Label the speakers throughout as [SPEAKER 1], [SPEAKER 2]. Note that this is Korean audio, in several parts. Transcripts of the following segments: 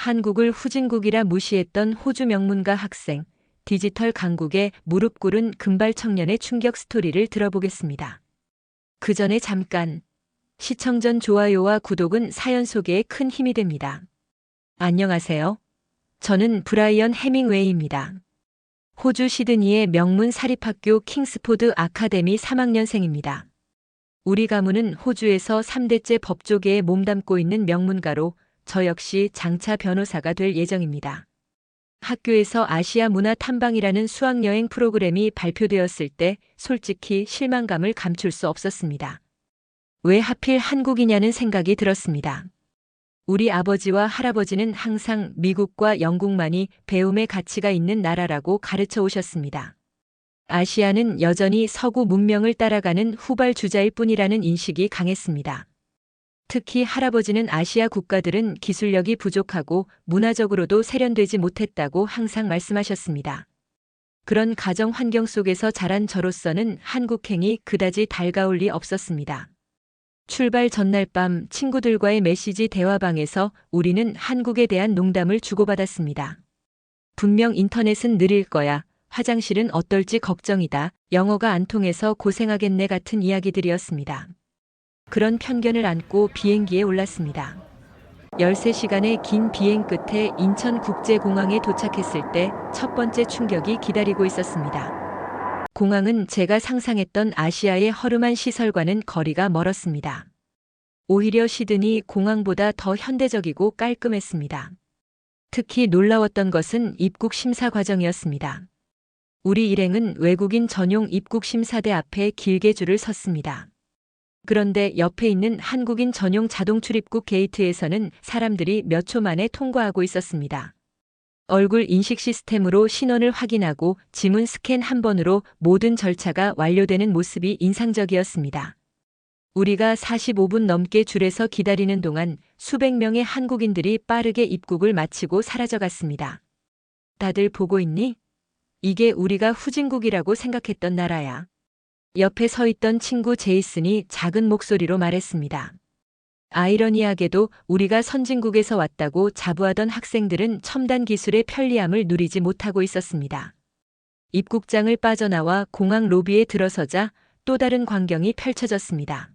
[SPEAKER 1] 한국을 후진국이라 무시했던 호주 명문가 학생, 디지털 강국에 무릎 꿇은 금발 청년의 충격 스토리를 들어보겠습니다. 그 전에 잠깐 시청 전 좋아요와 구독은 사연 소개에 큰 힘이 됩니다. 안녕하세요. 저는 브라이언 해밍웨이입니다. 호주 시드니의 명문 사립학교 킹스포드 아카데미 3학년생입니다. 우리 가문은 호주에서 3대째 법조계에 몸담고 있는 명문가로 저 역시 장차 변호사가 될 예정입니다. 학교에서 아시아 문화 탐방이라는 수학여행 프로그램이 발표되었을 때 솔직히 실망감을 감출 수 없었습니다. 왜 하필 한국이냐는 생각이 들었습니다. 우리 아버지와 할아버지는 항상 미국과 영국만이 배움의 가치가 있는 나라라고 가르쳐 오셨습니다. 아시아는 여전히 서구 문명을 따라가는 후발 주자일 뿐이라는 인식이 강했습니다. 특히 할아버지는 아시아 국가들은 기술력이 부족하고 문화적으로도 세련되지 못했다고 항상 말씀하셨습니다. 그런 가정 환경 속에서 자란 저로서는 한국행이 그다지 달가울 리 없었습니다. 출발 전날 밤 친구들과의 메시지 대화방에서 우리는 한국에 대한 농담을 주고받았습니다. 분명 인터넷은 느릴 거야. 화장실은 어떨지 걱정이다. 영어가 안 통해서 고생하겠네 같은 이야기들이었습니다. 그런 편견을 안고 비행기에 올랐습니다. 13시간의 긴 비행 끝에 인천국제공항에 도착했을 때 첫 번째 충격이 기다리고 있었습니다. 공항은 제가 상상했던 아시아의 허름한 시설과는 거리가 멀었습니다. 오히려 시드니 공항보다 더 현대적이고 깔끔했습니다. 특히 놀라웠던 것은 입국 심사 과정이었습니다. 우리 일행은 외국인 전용 입국 심사대 앞에 길게 줄을 섰습니다. 그런데 옆에 있는 한국인 전용 자동 출입국 게이트에서는 사람들이 몇 초 만에 통과하고 있었습니다. 얼굴 인식 시스템으로 신원을 확인하고 지문 스캔 한 번으로 모든 절차가 완료되는 모습이 인상적이었습니다. 우리가 45분 넘게 줄에서 기다리는 동안 수백 명의 한국인들이 빠르게 입국을 마치고 사라져갔습니다. 다들 보고 있니? 이게 우리가 후진국이라고 생각했던 나라야. 옆에 서 있던 친구 제이슨이 작은 목소리로 말했습니다. 아이러니하게도 우리가 선진국에서 왔다고 자부하던 학생들은 첨단 기술의 편리함을 누리지 못하고 있었습니다. 입국장을 빠져나와 공항 로비에 들어서자 또 다른 광경이 펼쳐졌습니다.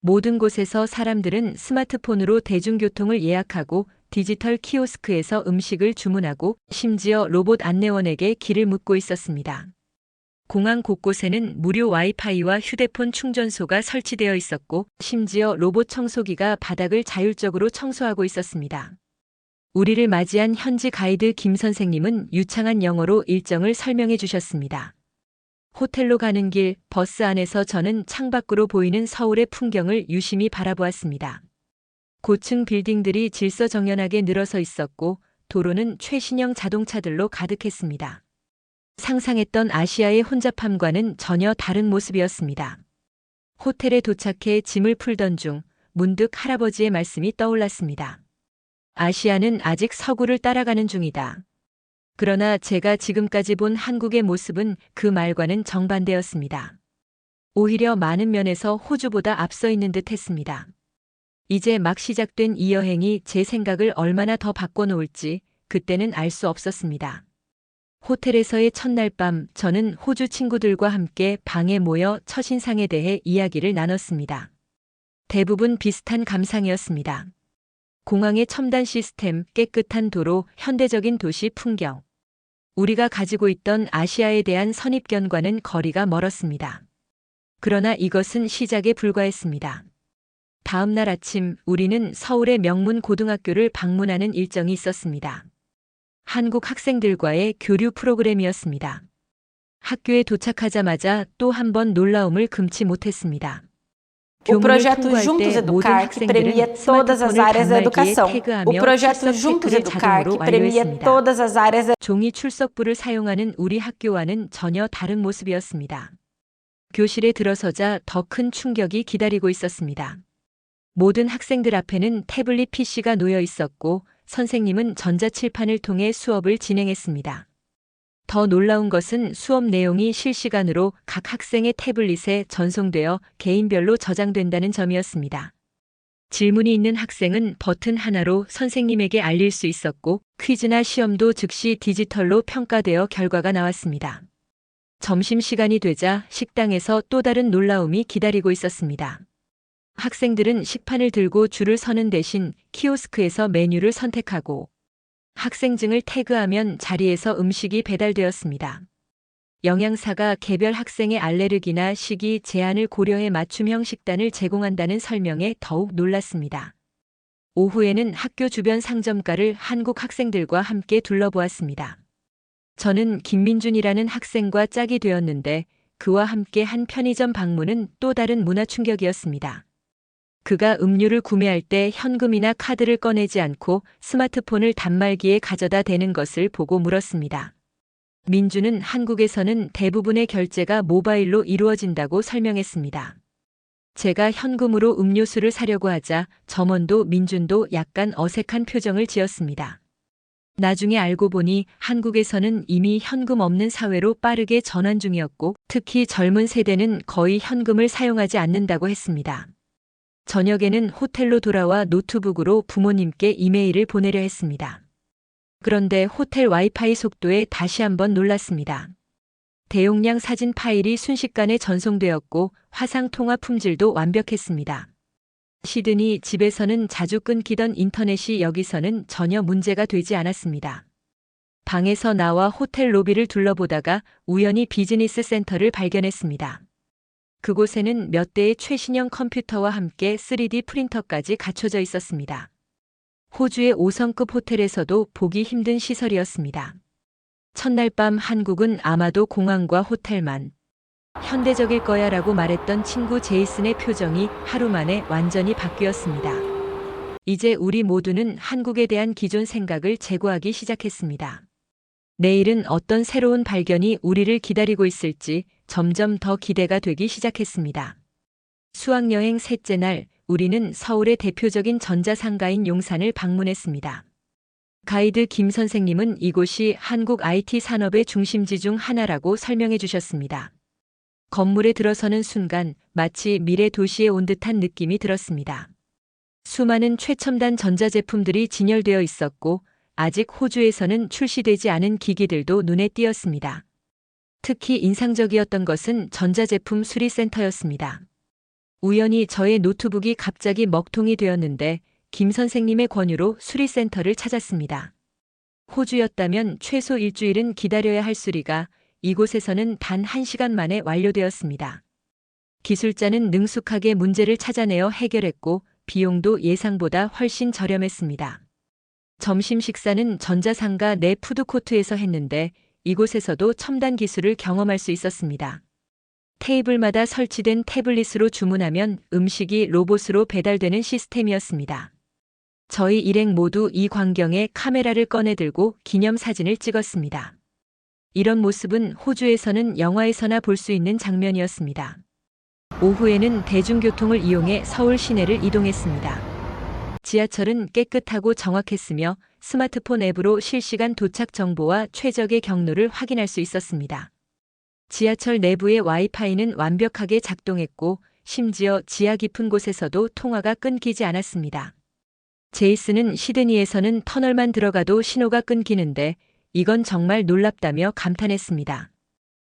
[SPEAKER 1] 모든 곳에서 사람들은 스마트폰으로 대중교통을 예약하고 디지털 키오스크에서 음식을 주문하고 심지어 로봇 안내원에게 길을 묻고 있었습니다. 공항 곳곳에는 무료 와이파이와 휴대폰 충전소가 설치되어 있었고 심지어 로봇 청소기가 바닥을 자율적으로 청소하고 있었습니다. 우리를 맞이한 현지 가이드 김 선생님은 유창한 영어로 일정을 설명해 주셨습니다. 호텔로 가는 길 버스 안에서 저는 창밖으로 보이는 서울의 풍경을 유심히 바라보았습니다. 고층 빌딩들이 질서정연하게 늘어서 있었고 도로는 최신형 자동차들로 가득했습니다. 상상했던 아시아의 혼잡함과는 전혀 다른 모습이었습니다. 호텔에 도착해 짐을 풀던 중 문득 할아버지의 말씀이 떠올랐습니다. 아시아는 아직 서구를 따라가는 중이다. 그러나 제가 지금까지 본 한국의 모습은 그 말과는 정반대였습니다. 오히려 많은 면에서 호주보다 앞서 있는 듯 했습니다. 이제 막 시작된 이 여행이 제 생각을 얼마나 더 바꿔놓을지 그때는 알 수 없었습니다. 호텔에서의 첫날 밤 저는 호주 친구들과 함께 방에 모여 첫인상에 대해 이야기를 나눴습니다. 대부분 비슷한 감상이었습니다. 공항의 첨단 시스템, 깨끗한 도로, 현대적인 도시 풍경. 우리가 가지고 있던 아시아에 대한 선입견과는 거리가 멀었습니다. 그러나 이것은 시작에 불과했습니다. 다음 날 아침 우리는 서울의 명문 고등학교를 방문하는 일정이 있었습니다. 한국 학생들과의 교류 프로그램이었습니다. 학교에 도착하자마자 또 한 번 놀라움을 금치 못했습니다.
[SPEAKER 2] O projeto Juntos Educar, que premia todas as áreas da educação. O projeto Juntos Educar, que premia todas as áreas da
[SPEAKER 1] 종이 출석부를 사용하는 우리 학교와는 전혀 다른 모습이었습니다. 교실에 들어서자 더 큰 충격이 기다리고 있었습니다. 모든 학생들 앞에는 태블릿 PC가 놓여 있었고 선생님은 전자칠판을 통해 수업을 진행했습니다. 더 놀라운 것은 수업 내용이 실시간으로 각 학생의 태블릿에 전송되어 개인별로 저장된다는 점이었습니다. 질문이 있는 학생은 버튼 하나로 선생님에게 알릴 수 있었고 퀴즈나 시험도 즉시 디지털로 평가되어 결과가 나왔습니다. 점심시간이 되자 식당에서 또 다른 놀라움이 기다리고 있었습니다. 학생들은 식판을 들고 줄을 서는 대신 키오스크에서 메뉴를 선택하고 학생증을 태그하면 자리에서 음식이 배달되었습니다. 영양사가 개별 학생의 알레르기나 식이 제한을 고려해 맞춤형 식단을 제공한다는 설명에 더욱 놀랐습니다. 오후에는 학교 주변 상점가를 한국 학생들과 함께 둘러보았습니다. 저는 김민준이라는 학생과 짝이 되었는데 그와 함께 한 편의점 방문은 또 다른 문화 충격이었습니다. 그가 음료를 구매할 때 현금이나 카드를 꺼내지 않고 스마트폰을 단말기에 가져다 대는 것을 보고 물었습니다. 민주는 한국에서는 대부분의 결제가 모바일로 이루어진다고 설명했습니다. 제가 현금으로 음료수를 사려고 하자 점원도 민준도 약간 어색한 표정을 지었습니다. 나중에 알고 보니 한국에서는 이미 현금 없는 사회로 빠르게 전환 중이었고 특히 젊은 세대는 거의 현금을 사용하지 않는다고 했습니다. 저녁에는 호텔로 돌아와 노트북으로 부모님께 이메일을 보내려 했습니다. 그런데 호텔 와이파이 속도에 다시 한번 놀랐습니다. 대용량 사진 파일이 순식간에 전송되었고 화상 통화 품질도 완벽했습니다. 시드니 집에서는 자주 끊기던 인터넷이 여기서는 전혀 문제가 되지 않았습니다. 방에서 나와 호텔 로비를 둘러보다가 우연히 비즈니스 센터를 발견했습니다. 그곳에는 몇 대의 최신형 컴퓨터와 함께 3D 프린터까지 갖춰져 있었습니다. 호주의 5성급 호텔에서도 보기 힘든 시설이었습니다. 첫날 밤 한국은 아마도 공항과 호텔만 현대적일 거야 라고 말했던 친구 제이슨의 표정이 하루 만에 완전히 바뀌었습니다. 이제 우리 모두는 한국에 대한 기존 생각을 제고하기 시작했습니다. 내일은 어떤 새로운 발견이 우리를 기다리고 있을지 점점 더 기대가 되기 시작했습니다. 수학여행 셋째 날, 우리는 서울의 대표적인 전자상가인 용산을 방문했습니다. 가이드 김 선생님은 이곳이 한국 IT 산업의 중심지 중 하나라고 설명해 주셨습니다. 건물에 들어서는 순간 마치 미래 도시에 온 듯한 느낌이 들었습니다. 수많은 최첨단 전자제품들이 진열되어 있었고 아직 호주에서는 출시되지 않은 기기들도 눈에 띄었습니다. 특히 인상적이었던 것은 전자제품 수리센터였습니다. 우연히 저의 노트북이 갑자기 먹통이 되었는데 김 선생님의 권유로 수리센터를 찾았습니다. 호주였다면 최소 일주일은 기다려야 할 수리가 이곳에서는 단 1시간 만에 완료되었습니다. 기술자는 능숙하게 문제를 찾아내어 해결했고 비용도 예상보다 훨씬 저렴했습니다. 점심 식사는 전자상가 내 푸드코트에서 했는데 이곳에서도 첨단 기술을 경험할 수 있었습니다. 테이블마다 설치된 태블릿으로 주문하면 음식이 로봇으로 배달되는 시스템이었습니다. 저희 일행 모두 이 광경에 카메라를 꺼내들고 기념사진을 찍었습니다. 이런 모습은 호주에서는 영화에서나 볼 수 있는 장면이었습니다. 오후에는 대중교통을 이용해 서울 시내를 이동했습니다. 지하철은 깨끗하고 정확했으며 스마트폰 앱으로 실시간 도착 정보와 최적의 경로를 확인할 수 있었습니다. 지하철 내부의 와이파이는 완벽하게 작동했고 심지어 지하 깊은 곳에서도 통화가 끊기지 않았습니다. 제이스는 시드니에서는 터널만 들어가도 신호가 끊기는데 이건 정말 놀랍다며 감탄했습니다.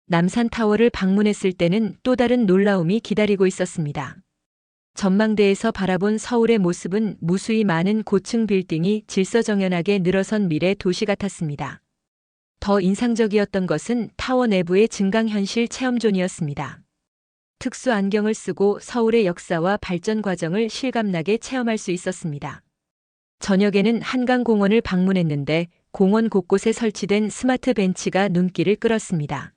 [SPEAKER 1] 남산 타워를 방문했을 때는 또 다른 놀라움이 기다리고 있었습니다. 전망대에서 바라본 서울의 모습은 무수히 많은 고층 빌딩이 질서정연하게 늘어선 미래 도시 같았습니다. 더 인상적이었던 것은 타워 내부의 증강현실 체험존이었습니다. 특수 안경을 쓰고 서울의 역사와 발전 과정을 실감나게 체험할 수 있었습니다. 저녁에는 한강공원을 방문했는데 공원 곳곳에 설치된 스마트 벤치가 눈길을 끌었습니다.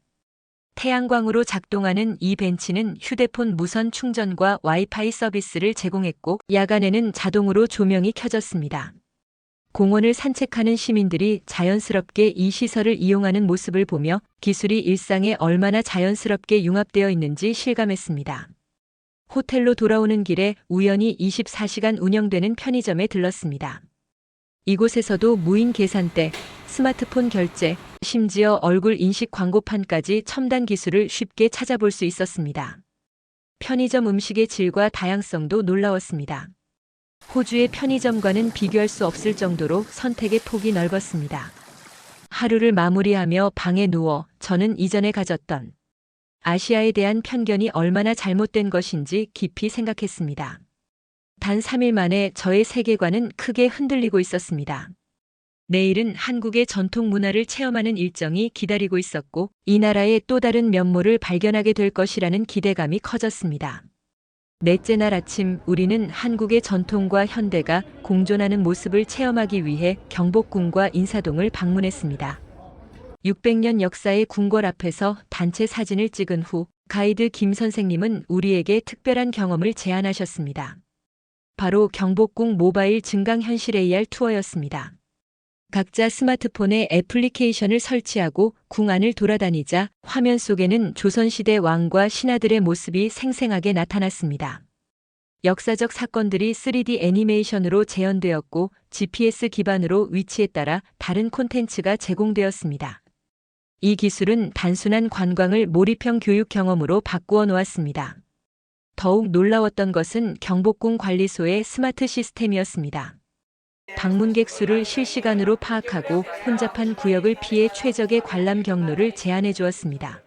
[SPEAKER 1] 태양광으로 작동하는 이 벤치는 휴대폰 무선 충전과 와이파이 서비스를 제공했고 야간에는 자동으로 조명이 켜졌습니다. 공원을 산책하는 시민들이 자연스럽게 이 시설을 이용하는 모습을 보며 기술이 일상에 얼마나 자연스럽게 융합되어 있는지 실감했습니다. 호텔로 돌아오는 길에 우연히 24시간 운영되는 편의점에 들렀습니다. 이곳에서도 무인 계산대, 스마트폰 결제, 심지어 얼굴 인식 광고판까지 첨단 기술을 쉽게 찾아볼 수 있었습니다. 편의점 음식의 질과 다양성도 놀라웠습니다. 호주의 편의점과는 비교할 수 없을 정도로 선택의 폭이 넓었습니다. 하루를 마무리하며 방에 누워 저는 이전에 가졌던 아시아에 대한 편견이 얼마나 잘못된 것인지 깊이 생각했습니다. 단 3일 만에 저의 세계관은 크게 흔들리고 있었습니다. 내일은 한국의 전통 문화를 체험하는 일정이 기다리고 있었고, 이 나라의 또 다른 면모를 발견하게 될 것이라는 기대감이 커졌습니다. 넷째 날 아침 우리는 한국의 전통과 현대가 공존하는 모습을 체험하기 위해 경복궁과 인사동을 방문했습니다. 600년 역사의 궁궐 앞에서 단체 사진을 찍은 후 가이드 김 선생님은 우리에게 특별한 경험을 제안하셨습니다. 바로 경복궁 모바일 증강현실 AR 투어였습니다. 각자 스마트폰에 애플리케이션을 설치하고 궁 안을 돌아다니자 화면 속에는 조선시대 왕과 신하들의 모습이 생생하게 나타났습니다. 역사적 사건들이 3D 애니메이션으로 재현되었고 GPS 기반으로 위치에 따라 다른 콘텐츠가 제공되었습니다. 이 기술은 단순한 관광을 몰입형 교육 경험으로 바꾸어 놓았습니다. 더욱 놀라웠던 것은 경복궁 관리소의 스마트 시스템이었습니다. 방문객 수를 실시간으로 파악하고 혼잡한 구역을 피해 최적의 관람 경로를 제안해 주었습니다.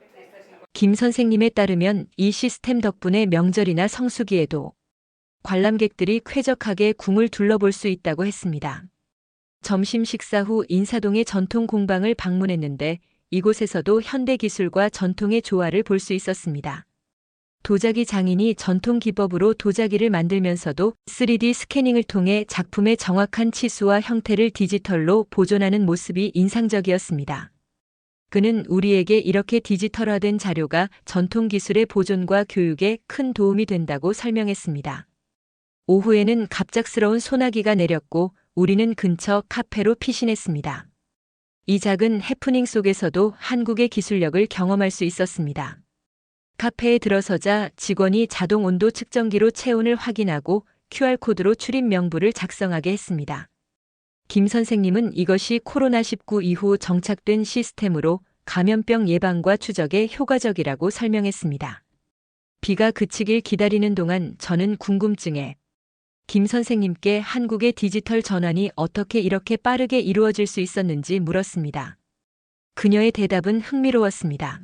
[SPEAKER 1] 김 선생님에 따르면 이 시스템 덕분에 명절이나 성수기에도 관람객들이 쾌적하게 궁을 둘러볼 수 있다고 했습니다. 점심 식사 후 인사동의 전통 공방을 방문했는데 이곳에서도 현대 기술과 전통의 조화를 볼 수 있었습니다. 도자기 장인이 전통 기법으로 도자기를 만들면서도 3D 스캐닝을 통해 작품의 정확한 치수와 형태를 디지털로 보존하는 모습이 인상적이었습니다. 그는 우리에게 이렇게 디지털화된 자료가 전통 기술의 보존과 교육에 큰 도움이 된다고 설명했습니다. 오후에는 갑작스러운 소나기가 내렸고 우리는 근처 카페로 피신했습니다. 이 작은 해프닝 속에서도 한국의 기술력을 경험할 수 있었습니다. 카페에 들어서자 직원이 자동 온도 측정기로 체온을 확인하고 QR코드로 출입 명부를 작성하게 했습니다. 김 선생님은 이것이 코로나19 이후 정착된 시스템으로 감염병 예방과 추적에 효과적이라고 설명했습니다. 비가 그치길 기다리는 동안 저는 궁금증에 김 선생님께 한국의 디지털 전환이 어떻게 이렇게 빠르게 이루어질 수 있었는지 물었습니다. 그녀의 대답은 흥미로웠습니다.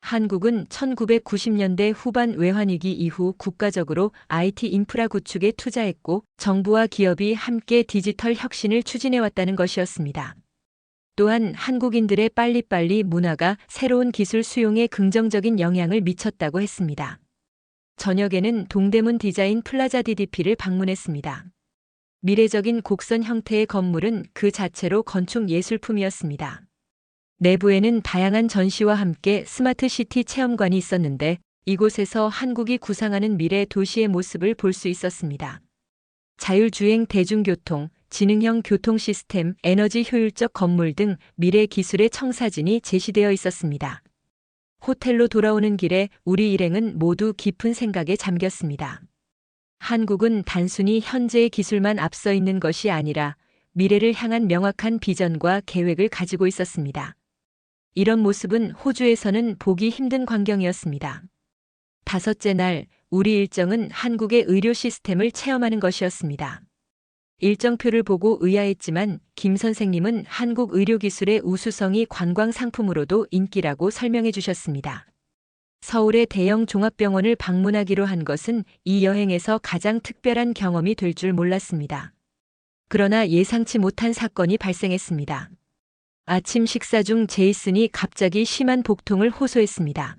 [SPEAKER 1] 한국은 1990년대 후반 외환위기 이후 국가적으로 IT 인프라 구축에 투자했고 정부와 기업이 함께 디지털 혁신을 추진해왔다는 것이었습니다. 또한 한국인들의 빨리빨리 문화가 새로운 기술 수용에 긍정적인 영향을 미쳤다고 했습니다. 저녁에는 동대문 디자인 플라자 DDP를 방문했습니다. 미래적인 곡선 형태의 건물은 그 자체로 건축 예술품이었습니다. 내부에는 다양한 전시와 함께 스마트 시티 체험관이 있었는데 이곳에서 한국이 구상하는 미래 도시의 모습을 볼 수 있었습니다. 자율주행 대중교통, 지능형 교통 시스템, 에너지 효율적 건물 등 미래 기술의 청사진이 제시되어 있었습니다. 호텔로 돌아오는 길에 우리 일행은 모두 깊은 생각에 잠겼습니다. 한국은 단순히 현재의 기술만 앞서 있는 것이 아니라 미래를 향한 명확한 비전과 계획을 가지고 있었습니다. 이런 모습은 호주에서는 보기 힘든 광경이었습니다. 다섯째 날, 우리 일정은 한국의 의료 시스템을 체험하는 것이었습니다. 일정표를 보고 의아했지만 김 선생님은 한국 의료기술의 우수성이 관광 상품으로도 인기라고 설명해 주셨습니다. 서울의 대형 종합병원을 방문하기로 한 것은 이 여행에서 가장 특별한 경험이 될 줄 몰랐습니다. 그러나 예상치 못한 사건이 발생했습니다. 아침 식사 중 제이슨이 갑자기 심한 복통을 호소했습니다.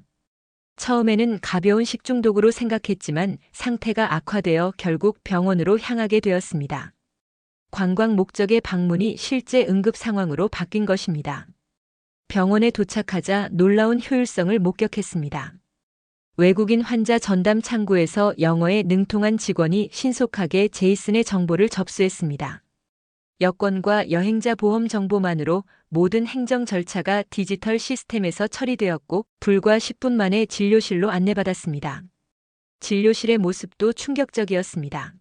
[SPEAKER 1] 처음에는 가벼운 식중독으로 생각했지만 상태가 악화되어 결국 병원으로 향하게 되었습니다. 관광 목적의 방문이 실제 응급 상황으로 바뀐 것입니다. 병원에 도착하자 놀라운 효율성을 목격했습니다. 외국인 환자 전담 창구에서 영어에 능통한 직원이 신속하게 제이슨의 정보를 접수했습니다. 여권과 여행자 보험 정보만으로 모든 행정 절차가 디지털 시스템에서 처리되었고 불과 10분 만에 진료실로 안내받았습니다. 진료실의 모습도 충격적이었습니다.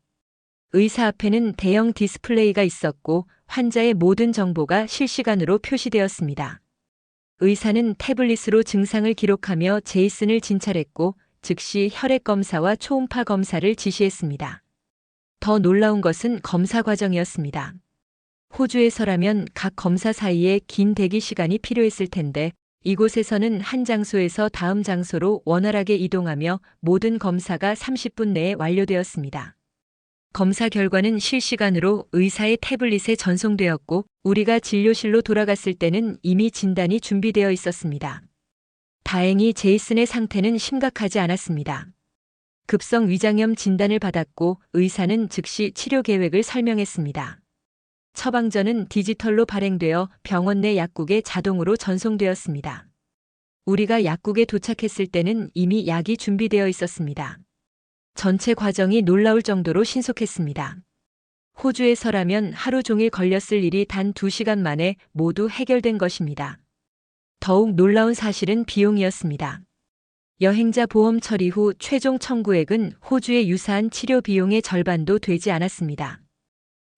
[SPEAKER 1] 의사 앞에는 대형 디스플레이가 있었고 환자의 모든 정보가 실시간으로 표시되었습니다. 의사는 태블릿으로 증상을 기록하며 제이슨을 진찰했고 즉시 혈액 검사와 초음파 검사를 지시했습니다. 더 놀라운 것은 검사 과정이었습니다. 호주에서라면 각 검사 사이에 긴 대기 시간이 필요했을 텐데 이곳에서는 한 장소에서 다음 장소로 원활하게 이동하며 모든 검사가 30분 내에 완료되었습니다. 검사 결과는 실시간으로 의사의 태블릿에 전송되었고 우리가 진료실로 돌아갔을 때는 이미 진단이 준비되어 있었습니다. 다행히 제이슨의 상태는 심각하지 않았습니다. 급성 위장염 진단을 받았고 의사는 즉시 치료 계획을 설명했습니다. 처방전은 디지털로 발행되어 병원 내 약국에 자동으로 전송되었습니다. 우리가 약국에 도착했을 때는 이미 약이 준비되어 있었습니다. 전체 과정이 놀라울 정도로 신속했습니다. 호주에서라면 하루 종일 걸렸을 일이 단 2시간 만에 모두 해결된 것입니다. 더욱 놀라운 사실은 비용이었습니다. 여행자 보험 처리 후 최종 청구액은 호주의 유사한 치료 비용의 절반도 되지 않았습니다.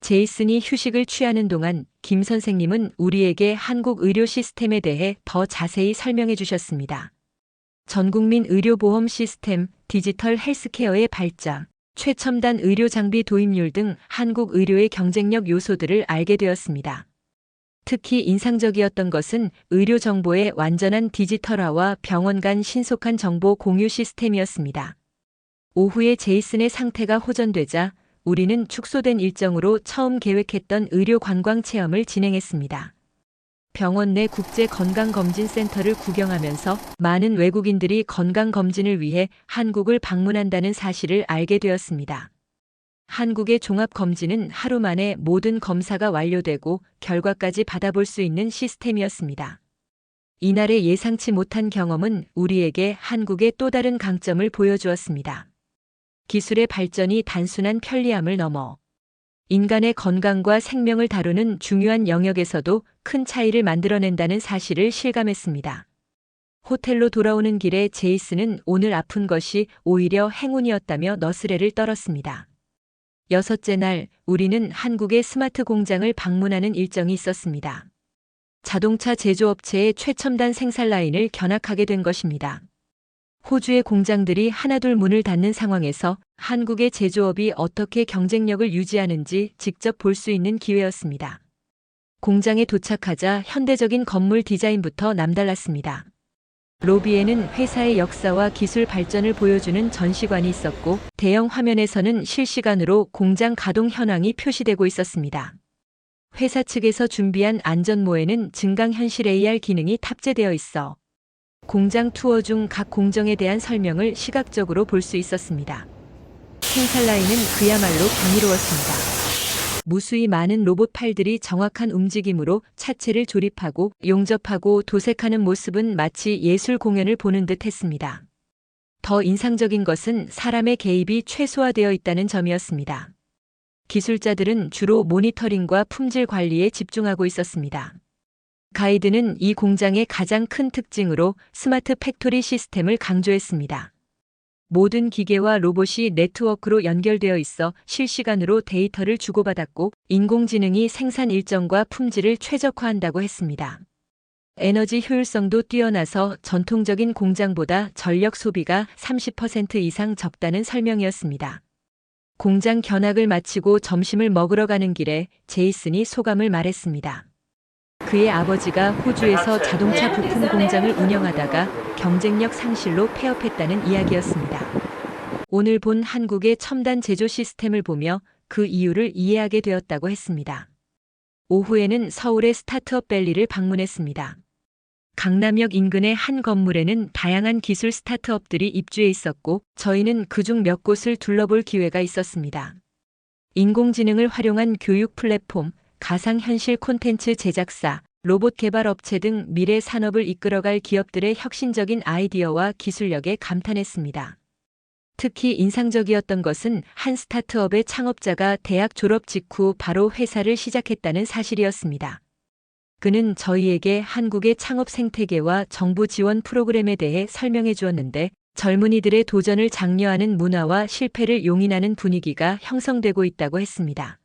[SPEAKER 1] 제이슨이 휴식을 취하는 동안 김 선생님은 우리에게 한국 의료 시스템에 대해 더 자세히 설명해 주셨습니다. 전국민 의료보험 시스템, 디지털 헬스케어의 발전, 최첨단 의료 장비 도입률 등 한국 의료의 경쟁력 요소들을 알게 되었습니다. 특히 인상적이었던 것은 의료 정보의 완전한 디지털화와 병원 간 신속한 정보 공유 시스템이었습니다. 오후에 제이슨의 상태가 호전되자 우리는 축소된 일정으로 처음 계획했던 의료 관광 체험을 진행했습니다. 병원 내 국제 건강검진센터를 구경하면서 많은 외국인들이 건강검진을 위해 한국을 방문한다는 사실을 알게 되었습니다. 한국의 종합검진은 하루 만에 모든 검사가 완료되고 결과까지 받아볼 수 있는 시스템이었습니다. 이날의 예상치 못한 경험은 우리에게 한국의 또 다른 강점을 보여주었습니다. 기술의 발전이 단순한 편리함을 넘어 인간의 건강과 생명을 다루는 중요한 영역에서도 큰 차이를 만들어낸다는 사실을 실감했습니다. 호텔로 돌아오는 길에 제이슨은 오늘 아픈 것이 오히려 행운이었다며 너스레를 떨었습니다. 여섯째 날, 우리는 한국의 스마트 공장을 방문하는 일정이 있었습니다. 자동차 제조업체의 최첨단 생산 라인을 견학하게 된 것입니다. 호주의 공장들이 하나둘 문을 닫는 상황에서 한국의 제조업이 어떻게 경쟁력을 유지하는지 직접 볼 수 있는 기회였습니다. 공장에 도착하자 현대적인 건물 디자인부터 남달랐습니다. 로비에는 회사의 역사와 기술 발전을 보여주는 전시관이 있었고 대형 화면에서는 실시간으로 공장 가동 현황이 표시되고 있었습니다. 회사 측에서 준비한 안전모에는 증강현실 AR 기능이 탑재되어 있어 공장 투어 중 각 공정에 대한 설명을 시각적으로 볼 수 있었습니다. 생산 라인은 그야말로 경이로웠습니다. 무수히 많은 로봇 팔들이 정확한 움직임으로 차체를 조립하고 용접하고 도색하는 모습은 마치 예술 공연을 보는 듯 했습니다. 더 인상적인 것은 사람의 개입이 최소화되어 있다는 점이었습니다. 기술자들은 주로 모니터링과 품질 관리에 집중하고 있었습니다. 가이드는 이 공장의 가장 큰 특징으로 스마트 팩토리 시스템을 강조했습니다. 모든 기계와 로봇이 네트워크로 연결되어 있어 실시간으로 데이터를 주고받았고 인공지능이 생산 일정과 품질을 최적화한다고 했습니다. 에너지 효율성도 뛰어나서 전통적인 공장보다 전력 소비가 30% 이상 적다는 설명이었습니다. 공장 견학을 마치고 점심을 먹으러 가는 길에 제이슨이 소감을 말했습니다. 그의 아버지가 호주에서 자동차 부품 공장을 운영하다가 경쟁력 상실로 폐업했다는 이야기였습니다. 오늘 본 한국의 첨단 제조 시스템을 보며 그 이유를 이해하게 되었다고 했습니다. 오후에는 서울의 스타트업 밸리를 방문했습니다. 강남역 인근의 한 건물에는 다양한 기술 스타트업들이 입주해 있었고 저희는 그중 몇 곳을 둘러볼 기회가 있었습니다. 인공지능을 활용한 교육 플랫폼, 가상현실 콘텐츠 제작사, 로봇 개발 업체 등 미래 산업을 이끌어갈 기업들의 혁신적인 아이디어와 기술력에 감탄했습니다. 특히 인상적이었던 것은 한 스타트업의 창업자가 대학 졸업 직후 바로 회사를 시작했다는 사실이었습니다. 그는 저희에게 한국의 창업 생태계와 정부 지원 프로그램에 대해 설명해 주었는데 젊은이들의 도전을 장려하는 문화와 실패를 용인하는 분위기가 형성되고 있다고 했습니다.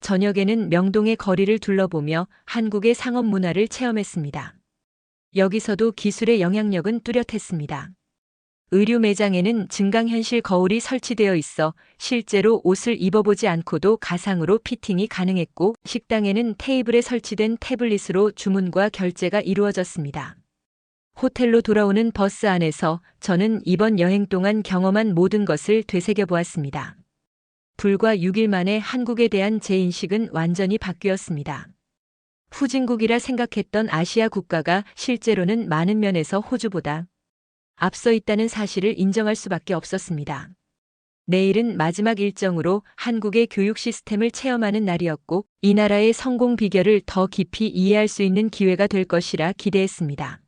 [SPEAKER 1] 저녁에는 명동의 거리를 둘러보며 한국의 상업 문화를 체험했습니다. 여기서도 기술의 영향력은 뚜렷했습니다. 의류 매장에는 증강현실 거울이 설치되어 있어 실제로 옷을 입어보지 않고도 가상으로 피팅이 가능했고 식당에는 테이블에 설치된 태블릿으로 주문과 결제가 이루어졌습니다. 호텔로 돌아오는 버스 안에서 저는 이번 여행 동안 경험한 모든 것을 되새겨 보았습니다. 불과 6일 만에 한국에 대한 제 인식은 완전히 바뀌었습니다. 후진국이라 생각했던 아시아 국가가 실제로는 많은 면에서 호주보다 앞서 있다는 사실을 인정할 수밖에 없었습니다. 내일은 마지막 일정으로 한국의 교육 시스템을 체험하는 날이었고 이 나라의 성공 비결을 더 깊이 이해할 수 있는 기회가 될 것이라 기대했습니다.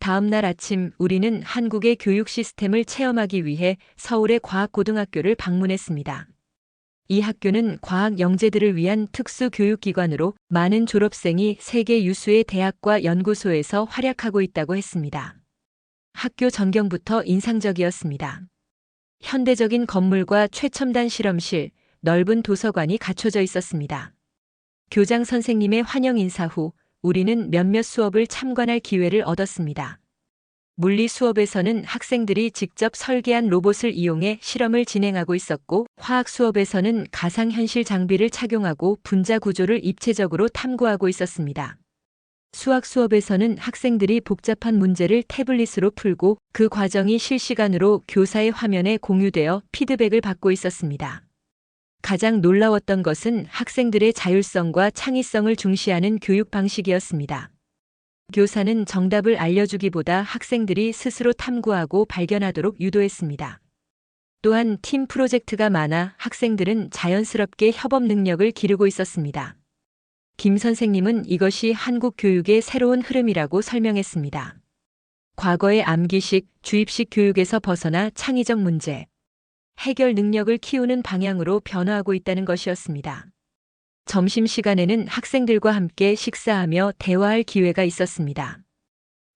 [SPEAKER 1] 다음 날 아침 우리는 한국의 교육 시스템을 체험하기 위해 서울의 과학고등학교를 방문했습니다. 이 학교는 과학 영재들을 위한 특수 교육기관으로 많은 졸업생이 세계 유수의 대학과 연구소에서 활약하고 있다고 했습니다. 학교 전경부터 인상적이었습니다. 현대적인 건물과 최첨단 실험실, 넓은 도서관이 갖춰져 있었습니다. 교장 선생님의 환영 인사 후 우리는 몇몇 수업을 참관할 기회를 얻었습니다. 물리 수업에서는 학생들이 직접 설계한 로봇을 이용해 실험을 진행하고 있었고, 화학 수업에서는 가상현실 장비를 착용하고 분자 구조를 입체적으로 탐구하고 있었습니다. 수학 수업에서는 학생들이 복잡한 문제를 태블릿으로 풀고 그 과정이 실시간으로 교사의 화면에 공유되어 피드백을 받고 있었습니다. 가장 놀라웠던 것은 학생들의 자율성과 창의성을 중시하는 교육 방식이었습니다. 교사는 정답을 알려주기보다 학생들이 스스로 탐구하고 발견하도록 유도했습니다. 또한 팀 프로젝트가 많아 학생들은 자연스럽게 협업 능력을 기르고 있었습니다. 김 선생님은 이것이 한국 교육의 새로운 흐름이라고 설명했습니다. 과거의 암기식, 주입식 교육에서 벗어나 창의적 문제, 해결 능력을 키우는 방향으로 변화하고 있다는 것이었습니다. 점심시간에는 학생들과 함께 식사하며 대화할 기회가 있었습니다.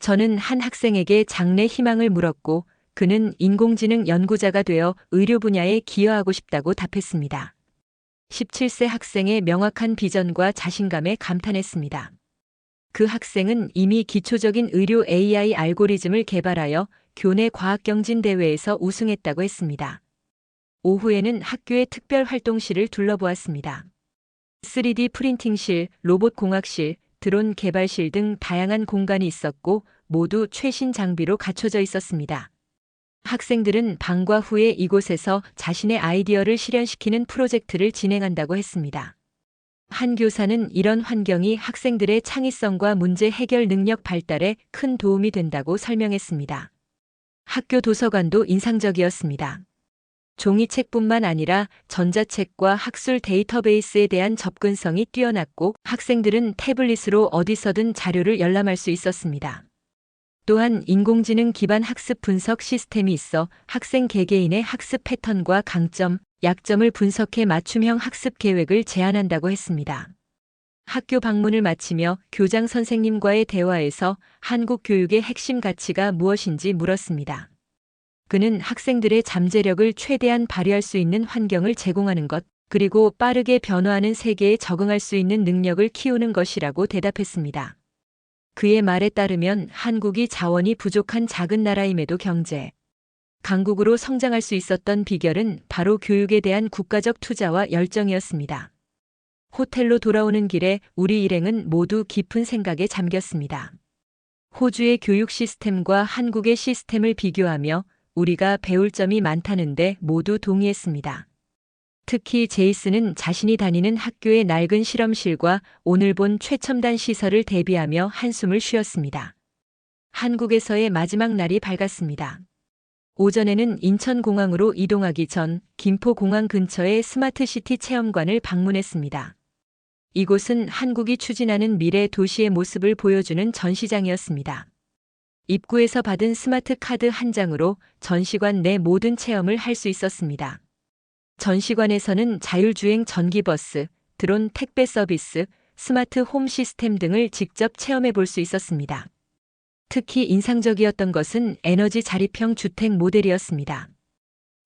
[SPEAKER 1] 저는 한 학생에게 장래 희망을 물었고 그는 인공지능 연구자가 되어 의료 분야에 기여하고 싶다고 답했습니다. 17세 학생의 명확한 비전과 자신감에 감탄했습니다. 그 학생은 이미 기초적인 의료 AI 알고리즘을 개발하여 교내 과학경진 대회에서 우승했다고 했습니다. 오후에는 학교의 특별 활동실을 둘러보았습니다. 3D 프린팅실, 로봇 공학실, 드론 개발실 등 다양한 공간이 있었고 모두 최신 장비로 갖춰져 있었습니다. 학생들은 방과 후에 이곳에서 자신의 아이디어를 실현시키는 프로젝트를 진행한다고 했습니다. 한 교사는 이런 환경이 학생들의 창의성과 문제 해결 능력 발달에 큰 도움이 된다고 설명했습니다. 학교 도서관도 인상적이었습니다. 종이책뿐만 아니라 전자책과 학술 데이터베이스에 대한 접근성이 뛰어났고 학생들은 태블릿으로 어디서든 자료를 열람할 수 있었습니다. 또한 인공지능 기반 학습 분석 시스템이 있어 학생 개개인의 학습 패턴과 강점, 약점을 분석해 맞춤형 학습 계획을 제안한다고 했습니다. 학교 방문을 마치며 교장 선생님과의 대화에서 한국 교육의 핵심 가치가 무엇인지 물었습니다. 그는 학생들의 잠재력을 최대한 발휘할 수 있는 환경을 제공하는 것, 그리고 빠르게 변화하는 세계에 적응할 수 있는 능력을 키우는 것이라고 대답했습니다. 그의 말에 따르면 한국이 자원이 부족한 작은 나라임에도 경제, 강국으로 성장할 수 있었던 비결은 바로 교육에 대한 국가적 투자와 열정이었습니다. 호텔로 돌아오는 길에 우리 일행은 모두 깊은 생각에 잠겼습니다. 호주의 교육 시스템과 한국의 시스템을 비교하며 우리가 배울 점이 많다는데 모두 동의했습니다. 특히 제이스는 자신이 다니는 학교의 낡은 실험실과 오늘 본 최첨단 시설을 대비하며 한숨을 쉬었습니다. 한국에서의 마지막 날이 밝았습니다. 오전에는 인천공항으로 이동하기 전 김포공항 근처의 스마트시티 체험관을 방문했습니다. 이곳은 한국이 추진하는 미래 도시의 모습을 보여주는 전시장이었습니다. 입구에서 받은 스마트 카드 한 장으로 전시관 내 모든 체험을 할 수 있었습니다. 전시관에서는 자율주행 전기버스, 드론 택배 서비스, 스마트 홈 시스템 등을 직접 체험해 볼 수 있었습니다. 특히 인상적이었던 것은 에너지 자립형 주택 모델이었습니다.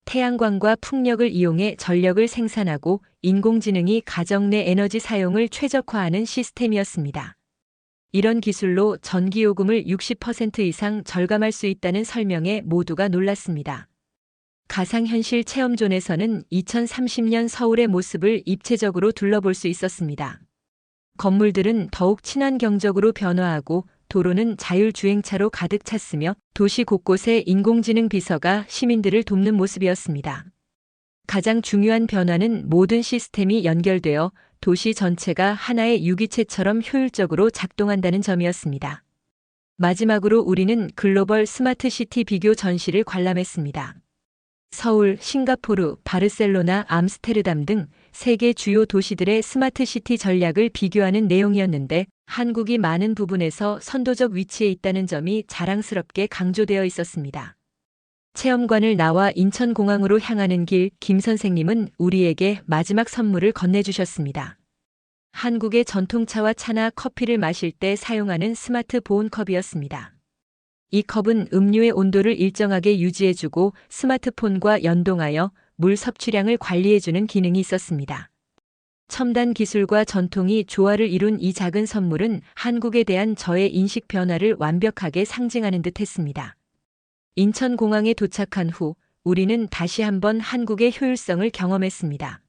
[SPEAKER 1] 태양광과 풍력을 이용해 전력을 생산하고 인공지능이 가정 내 에너지 사용을 최적화하는 시스템이었습니다. 이런 기술로 전기요금을 60% 이상 절감할 수 있다는 설명에 모두가 놀랐습니다. 가상현실 체험존에서는 2030년 서울의 모습을 입체적으로 둘러볼 수 있었습니다. 건물들은 더욱 친환경적으로 변화하고 도로는 자율주행차로 가득 찼으며 도시 곳곳에 인공지능 비서가 시민들을 돕는 모습이었습니다. 가장 중요한 변화는 모든 시스템이 연결되어 도시 전체가 하나의 유기체처럼 효율적으로 작동한다는 점이었습니다. 마지막으로 우리는 글로벌 스마트 시티 비교 전시를 관람했습니다. 서울, 싱가포르, 바르셀로나, 암스테르담 등 세계 주요 도시들의 스마트 시티 전략을 비교하는 내용이었는데 한국이 많은 부분에서 선도적 위치에 있다는 점이 자랑스럽게 강조되어 있었습니다. 체험관을 나와 인천공항으로 향하는 길 김 선생님은 우리에게 마지막 선물을 건네주셨습니다. 한국의 전통차와 차나 커피를 마실 때 사용하는 스마트 보온컵이었습니다. 이 컵은 음료의 온도를 일정하게 유지해주고 스마트폰과 연동하여 물 섭취량을 관리해주는 기능이 있었습니다. 첨단 기술과 전통이 조화를 이룬 이 작은 선물은 한국에 대한 저의 인식 변화를 완벽하게 상징하는 듯 했습니다. 인천공항에 도착한 후 우리는 다시 한번 한국의 효율성을 경험했습니다.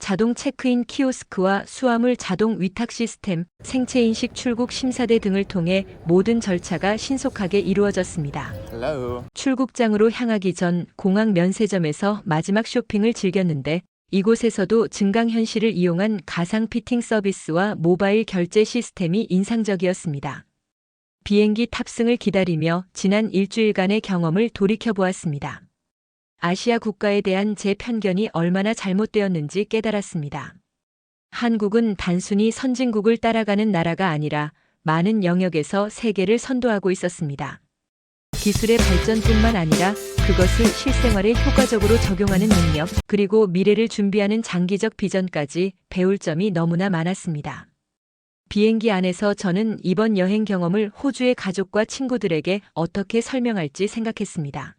[SPEAKER 1] 자동 체크인 키오스크와 수화물 자동 위탁 시스템, 생체인식 출국 심사대 등을 통해 모든 절차가 신속하게 이루어졌습니다.
[SPEAKER 2] Hello.
[SPEAKER 1] 출국장으로 향하기 전 공항 면세점에서 마지막 쇼핑을 즐겼는데 이곳에서도 증강현실을 이용한 가상 피팅 서비스와 모바일 결제 시스템이 인상적이었습니다. 비행기 탑승을 기다리며 지난 일주일간의 경험을 돌이켜보았습니다. 아시아 국가에 대한 제 편견이 얼마나 잘못되었는지 깨달았습니다. 한국은 단순히 선진국을 따라가는 나라가 아니라 많은 영역에서 세계를 선도하고 있었습니다. 기술의 발전뿐만 아니라 그것을 실생활에 효과적으로 적용하는 능력, 그리고 미래를 준비하는 장기적 비전까지 배울 점이 너무나 많았습니다. 비행기 안에서 저는 이번 여행 경험을 호주의 가족과 친구들에게 어떻게 설명할지 생각했습니다.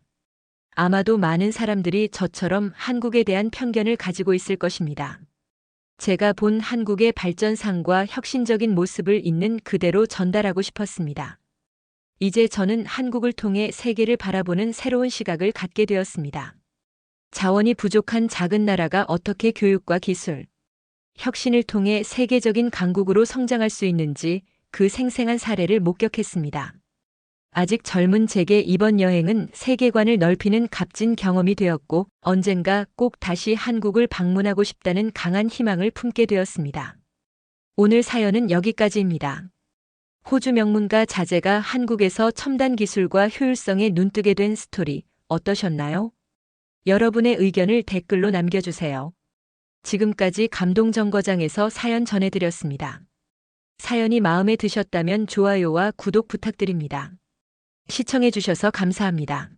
[SPEAKER 1] 아마도 많은 사람들이 저처럼 한국에 대한 편견을 가지고 있을 것입니다. 제가 본 한국의 발전상과 혁신적인 모습을 있는 그대로 전달하고 싶었습니다. 이제 저는 한국을 통해 세계를 바라보는 새로운 시각을 갖게 되었습니다. 자원이 부족한 작은 나라가 어떻게 교육과 기술, 혁신을 통해 세계적인 강국으로 성장할 수 있는지 그 생생한 사례를 목격했습니다. 아직 젊은 제게 이번 여행은 세계관을 넓히는 값진 경험이 되었고 언젠가 꼭 다시 한국을 방문하고 싶다는 강한 희망을 품게 되었습니다. 오늘 사연은 여기까지입니다. 호주 명문가 자제가 한국에서 첨단 기술과 효율성에 눈뜨게 된 스토리 어떠셨나요? 여러분의 의견을 댓글로 남겨주세요. 지금까지 감동정거장에서 사연 전해드렸습니다. 사연이 마음에 드셨다면 좋아요와 구독 부탁드립니다. 시청해주셔서 감사합니다.